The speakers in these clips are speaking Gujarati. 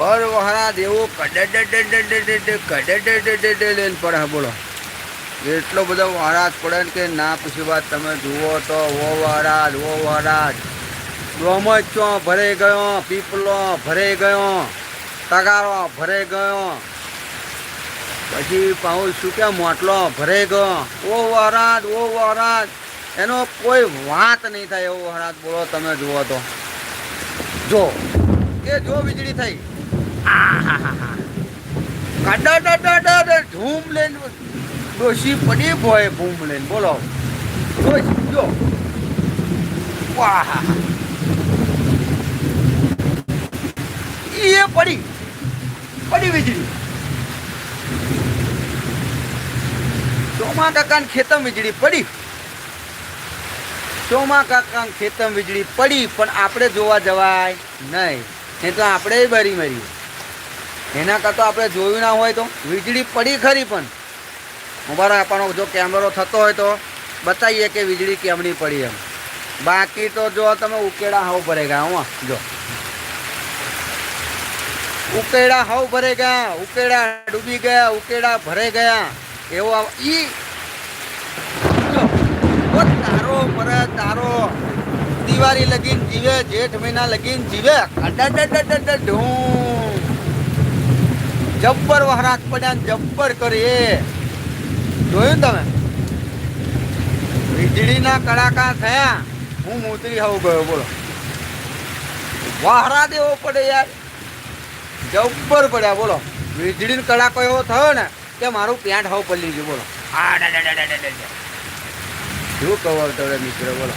હર વહરા દેવો કડડડડડડડ પડે બોલો એટલો બધો વહરાજ પડે ને કે ના પૂછી વાત તમે જુઓ તો ઓ વહરાજ ઓ વહરાજ ડોમચો ભરે ગયો પીપલો ભરે ગયો તગારો ભરે ગયો પછી પાઉ શું કે મોટલો ભરે ગયો ઓ વહરાજ ઓ વહરાજ એનો કોઈ વાત નહીં થાય એવો વહરાજ બોલો તમે જુઓ તો જો એ જો વીજળી થઈ ધૂમ લઈને ડોશી પડી ભોય ભૂમ લઈને. બોલો. ડોશી, જો. વાહ. એ પડી. પડી વીજળી. ચોમા કાકા ખેતમ વીજળી પડી. ચોમા કાકા ખેતમ વીજળી પડી, પણ આપણે જોવા જવાય નહીં. નહીં તો આપણે બરી મરી એના કરતાં આપણે જોયું ના હોય તો વીજળી પડી ખરી પણ. મોબાઈલ આપણો જો કેમેરો થતો હોય તો બતાવીએ કે વીજળી કેમની પડી એમ. બાકી તો જો તમે ઉકેડા હાવ ભરે ગયા, હું, જો. ઉકેડા હાવ ભરે ગયા, ઉકેડા ડૂબી ગયા, ઉકેડા ભરે ગયા, એવો ઈ તારો પર, તારો દિવાળી લગીન જીવે, જેઠ મહિના લગીન જીવે. અડડડડડડ ધૂમ જબ્બર વહરાત પડ્યા ને જબ્બર કરીએ જોયું તમે? વીજળીના કડાકા થયા. હું મૂતરી હવ ગયો, બોલો. વહરા દેવો પડે યાર. જબ્બર પડ્યા, બોલો. વીજળીનો કડાકો એવો થયો ને કે મારું પેન્ટ હવ પડી ગયું, બોલો. શું કવર તમે, મિત્ર, બોલો.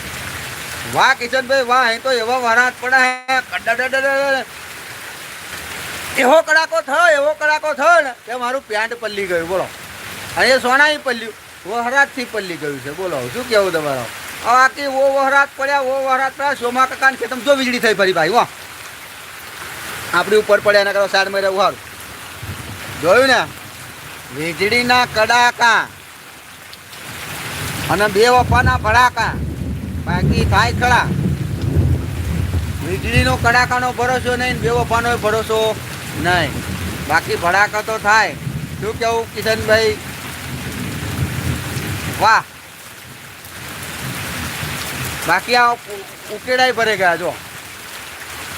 વાહ, કિશનભાઈ, વાહ એ તો એવા વરાત પડ્યા. એવો કડાકો થયો, એવો કડાકો થયો ને કે મારું પેન્ટ પલ્લી ગયું. બોલો. અને સોનાઈ પલ્લ્યું, વહરાતથી પલ્લી ગયું છે. બોલો, શું કેવું તમારો? બાકી ઓ વહરાત પડ્યા ઓ વહરાત પડ્યા, સોમા કાકાને ખેતમ જો વીજળી થઈ ફરી ભાઈ વાહ આપણી ઉપર પડ્યા એના કરો સાઈડમાં રહેવું સારું જોયું ને? વીજળીના કડાકા. અને બે વફાના ભડાકા. બાકી થાય ખડા વીજળીનો કડાકાનો ભરોસો નહીં બે વફાનો ભરોસો. નહીં. બાકી ભડાકો તો થાય. શું કેવું કિશનભાઈ? વાહ. બાકી આ ઉકેડાય ભરે ગયા, જો.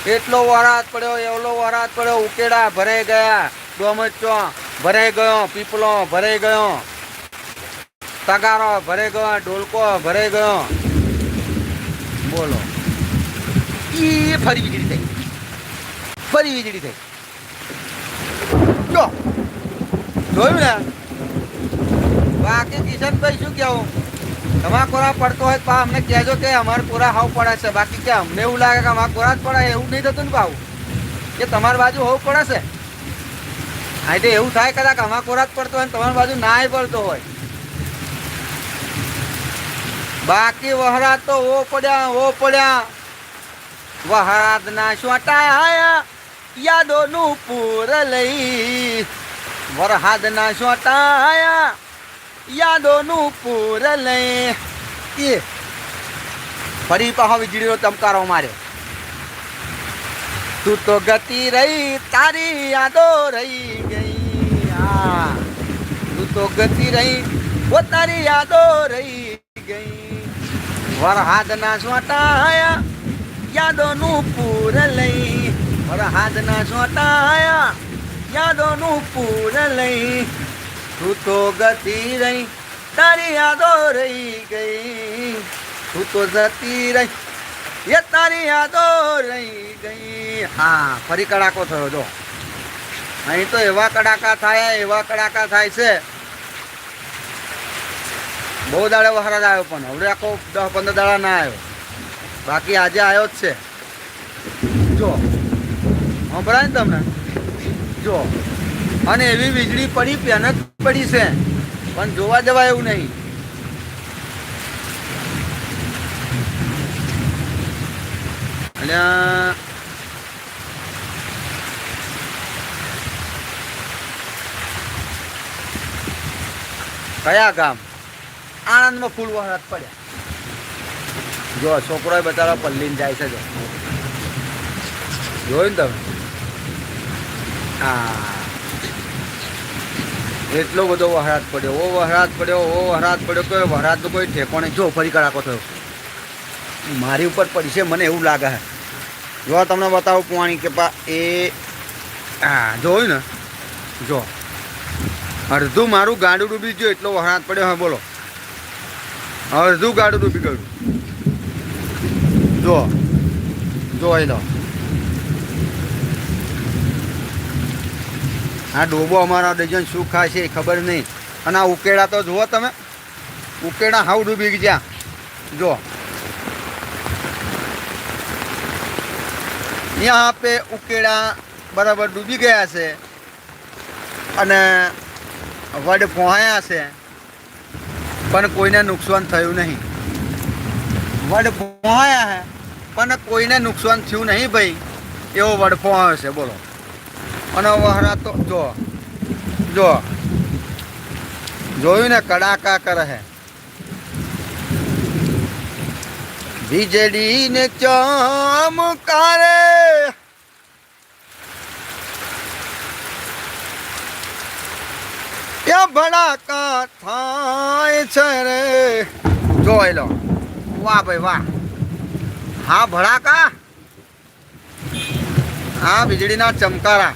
એટલો વરાત પડ્યો, એવલો વરાત પડ્યો, ઉકેડા ભરાઈ ગયા. ડોમચો ભરાઈ ગયો પીપલો ભરાઈ ગયો. તગારો ભરાઈ ગયો ડોલકો ભરાઈ ગયો. બોલો. ઈ ફરી વીજળી થઈ. ફરી વીજળી થઈ. જો. જોયું ને? બાકી કિશનભાઈ શું કેવું તમારા કોરા પડતો હોય પા અમને કહેજો કે અમારે કોરા હાવ પડે છે. બાકી કે અમને એવું લાગે કે અમારા કોરા જ પડે, એવું નહીં થતું ને ભાવ કે તમારી બાજુ હોવું પડે છે. હા એટલે એવું થાય કદાચ અમારા કોરા જ પડતો હોય તમારી બાજુ નાય પડતો હોય. બાકી વહરા તો ઓ પડ્યા ઓ પડ્યા. વહરાત ના શોટાયા યાદોનું પૂર લઈ. વરહાદના શોટાયા યાદોનું પૂર લઈ. એ, ફરી પાહો વીજળીનો ચમકારો મારે તું તો ગતિ રહી, તારી યાદો રહી ગઈ. આ તું તો ગતિ રહી, ઓ તારી યાદો રહી ગઈ. વરહાદના સોટાયા યાદોનું પૂર લઈ. વરહાદના સોટાયા યાદોનું પૂર લઈ. તું તો ગતિ રહી. તારી યાદો રહી ગઈ. તું તો જતી રહી. એ તારી યાદો રહી ગઈ. હા, ફરી કડાકો થયો, જો. અહીં તો એવા કડાકા થાય, એવા કડાકા થાય છે. બહુ દાડે વહરાજ આવ્યો પણ. હવે આખો દસ પંદર દાડા ના આવ્યો. બાકી આજે આવ્યો જ છે. સંભળાય ને તમને? જો, અને એવી વીજળી પડી પેનક પડી છે. પણ જોવા જવાય એવું નહીં. એટલે, કયા ગામ? આણંદમાં ફૂલ વરસાદ પડ્યા. જો છોકરો બચારો પલ્લીને જાય છે, જો. જોયું ને તમે? આ એટલો બધો વહરાત પડ્યો. ઓ વહરાત પડ્યો, ઓ વહરાત પડ્યો. કોઈ વહરાતનો કોઈ ઠેકોણે જો ફરી કડાકો થયો. મારી ઉપર પડશે મને એવું લાગે છે. જો તમને બતાવું પાણી કે પા એ હા, જોયું ને? જો. અડધું મારું ગાડું ડૂબી ગયું, એટલો વહરાત પડ્યો. હા, બોલો. અડધું ગાડું ડૂબી ગયું. જો. જોઈ લો. આ ડોબો અમારા ડઝન શું ખાશે એ ખબર નહીં. અને આ ઉકેડા તો જુઓ તમે. ઉકેડા હાવ ડૂબી ગયા. જો યહાં આપે ઉકેડા બરાબર ડૂબી ગયા છે. અને વડ પહોંચ્યા છે. પણ કોઈને નુકસાન થયું નહીં. વડ પહોંચ્યા હે, પણ કોઈને નુકસાન થયું નહીં ભાઈ. એવો વડ પહોંચ્યો છે, બોલો. અને વહરા તો જો જો. જોયું કડાકા કરે વીજળી ને ચમકારે ત્યાં ભડાકા થાય છે રે. જોઈ લો વાહ ભાઈ વાહ. હા ભડાકા? હા, વીજળીના ચમકારા.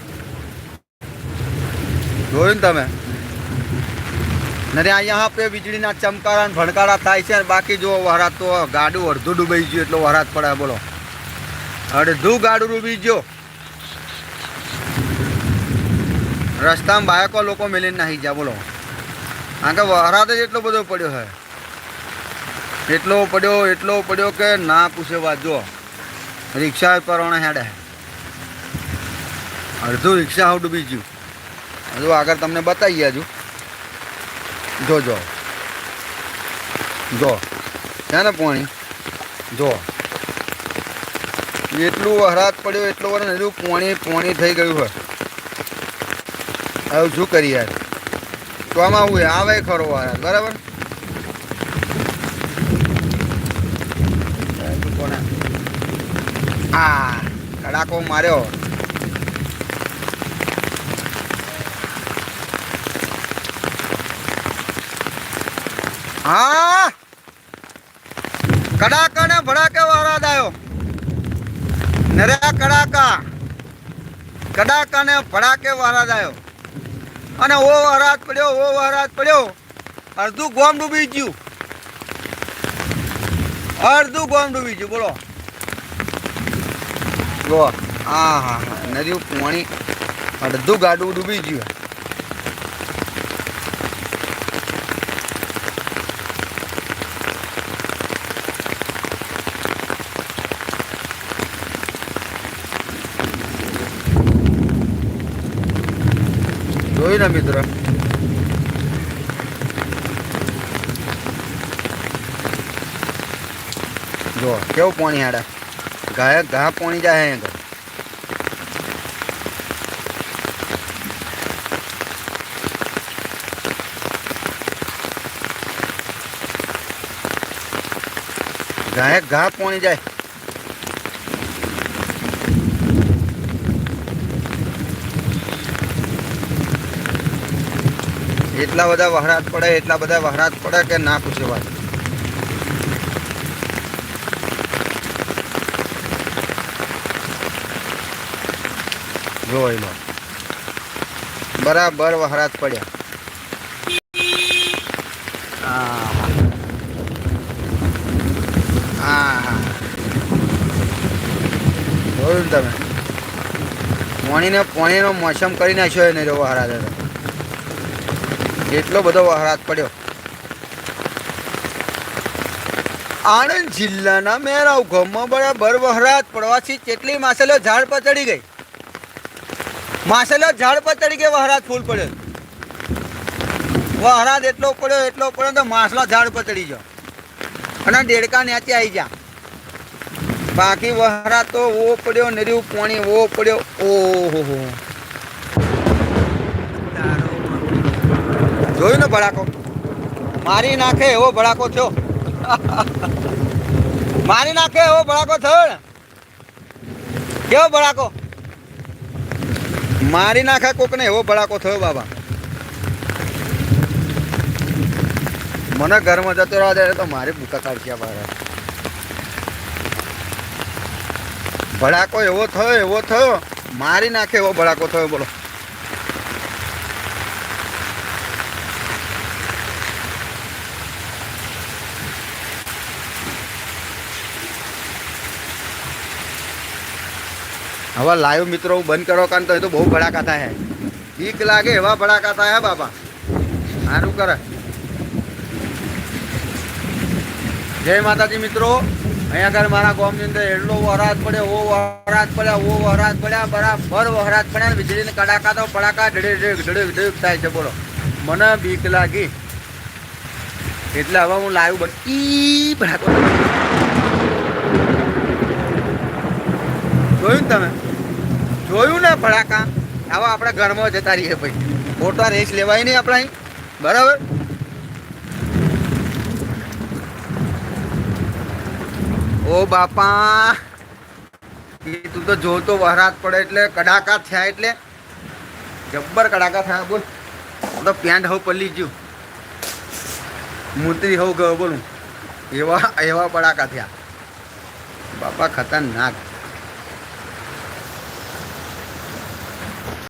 જોયું ને તમે? અને અહીંયા આપણે વીજળીના ચમકારા ભણકારા થાય છે અને બાકી જો વહરાત તો ગાડું અડધું ડૂબી ગયું એટલો વહરાત પડે, બોલો. અડધું ગાડું ડૂબી ગયો. રસ્તામાં બાયકો લોકો મેલીને નાહી ગયા, બોલો. કારણ કે વહરાત જ એટલો બધો પડ્યો છે. એટલો પડ્યો એટલો પડ્યો કે ના પૂછે વાત જો રિક્ષા પરવાણે હેડે. અડધું રિક્ષા હાવ ડૂબી ગયું. હજુ આગળ તમને બતાવીએ હજુ. જો જો. છે ને પાણી? જો. એટલું વરાત પડ્યો, એટલો વાર હજુ પોણી પોણી થઈ ગયું હોય હવે શું કરીએ યાર? તો આમાં હું આવે ખરો યાર બરાબર? કોને આ કડાકો માર્યો. હા. કડાકા ને ભડાકે વરાદ આવ્યો નર્યા કડાકા. કડાકા ને ભડાકે વરાદ આવ્યો અને ઓ વરાદ પડ્યો, ઓ વરાદ પડ્યો. અડધું ગોમ ડૂબી ગયું. અડધું ગોમ ડૂબી ગયું, બોલો. જો હા હા હા. નદી પાણી, અડધું ગાડું ડૂબી ગયું. જોયું ને મિત્ર. જો કેવું પાણી હાડા ગાય ઘા પાણી જાય અહીંયા ગાય ઘા પાણી જાય. એટલા બધા વહરાટ પડે, એટલા બધા વહરાટ પડે કે ના પૂછે વાત? જોઈ લો બરાબર વહરાત પડ્યા. ને તમે. મોણીને પોણીનો મોસમ કરી નાખ્યો એને જો વહરાત એટલો બધો વહરાત પડ્યો. આણંદ જિલ્લાના મેરાવ ગામમાં બરાબર વહરાત પડવાથી કેટલી માસેલો ઝાડ પર ચડી ગઈ. માસેલો ઝાડ પર ચડી ગઈ, વહરાત ફૂલ પડ્યો. વહરાદ એટલો પડ્યો એટલો પડ્યો તો માસલો ઝાડ પર ચડી ગયો. અને દેડકા નેચે આવી જા બાકી વહરાત તો ઓ પડ્યો, નર્યું પાણી ઓ પડ્યો. ઓહો જોયું ને ભડાકો? મારી નાખે એવો ભડાકો થયો. મારી નાખે એવો ભડાકો થયો ને. કેવો ભડાકો? મારી નાખા કોકને એવો ભડાકો થયો બાબા. મને ઘરમાં જતો રહ્યા ત્યારે તો મારે ભૂકા કાઢ્યા બહાર ભડાકો એવો થયો એવો થયો. મારી નાખે એવો ભડાકો થયો, બોલો. હવે લાઈવ મિત્રો બંધ કરો કારણ તો એ તો બહુ ભડાકા થાય હે. બીક લાગે એવા ભડાકા થાય હે બાબા સારું કરે. જય માતાજી મિત્રો. અહીંયા આગળ મારા ગામની અંદર એટલો વરસાદ પડ્યો ઓ વરસાદ પડ્યા ઓ વરસાદ પડ્યા, બરાબર વરસાદ પડ્યા વીજળીને કડાકા તો પડાકા ઢડે ઢેક ઢડે થાય છે, બોલો. મને બીક લાગી. એટલે હવે હું લાઈવ બધી ભડાકો જોયું ને તમે? જોયું ને ભડાકા? આવા આપણે ઘરમાં જતા રહીએ ભાઈ. ખોટા રેસ લેવાય નહીં આપણા અહીં. બરાબર? ઓ બાપા. તું તો જોતો વહરાત પડે એટલે કડાકા થયા એટલે. જબ્બર કડાકા થયા, બોલ. હું તો પેન્ટ હવ પલ્લી ગયું મૂતરી હવ ગયો બોલું. એવા એવા કડાકા થયા. બાપા, ખતરનાક.